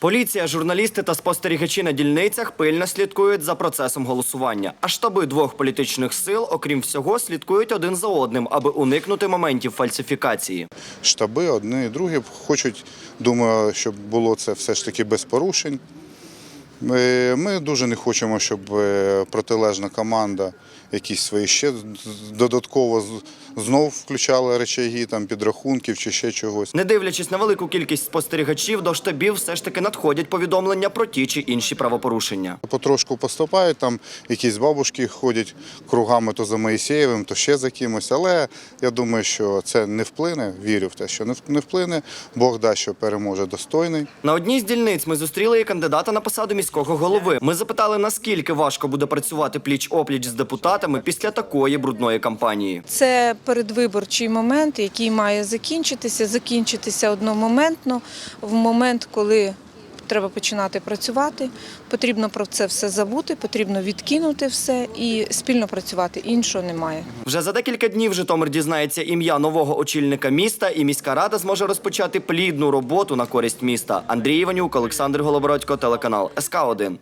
Поліція, журналісти та спостерігачі на дільницях пильно слідкують за процесом голосування. А штаби двох політичних сил, окрім всього, слідкують один за одним, аби уникнути моментів фальсифікації. штаби одні і другі хочуть, думаю, щоб було це все ж таки без порушень. Ми, дуже не хочемо, щоб е, протилежна команда якісь свої ще додатково знов включала речаги, там, підрахунків чи ще чогось. Не дивлячись на велику кількість спостерігачів, до штабів все ж таки надходять повідомлення про ті чи інші правопорушення. Потрошку поступають, там якісь бабушки ходять кругами то за Моїсеєвим, то ще за кимось. Але я думаю, що це не вплине, вірю в те, що не вплине. Бог дасть, що переможе достойний. На одній з дільниць ми зустріли і кандидата на посаду міського голови. Ми запитали, наскільки важко буде працювати пліч-опліч з депутатами після такої брудної кампанії. Це передвиборчий момент, який має закінчитися, закінчитися одномоментно в момент, коли треба починати працювати. Потрібно про це все забути, потрібно відкинути все і спільно працювати. Іншого немає. Вже за декілька днів Житомир дізнається ім'я нового очільника міста, і міська рада зможе розпочати плідну роботу на користь міста. Андрій Іванюк, Олександр Голобородько, телеканал СК 1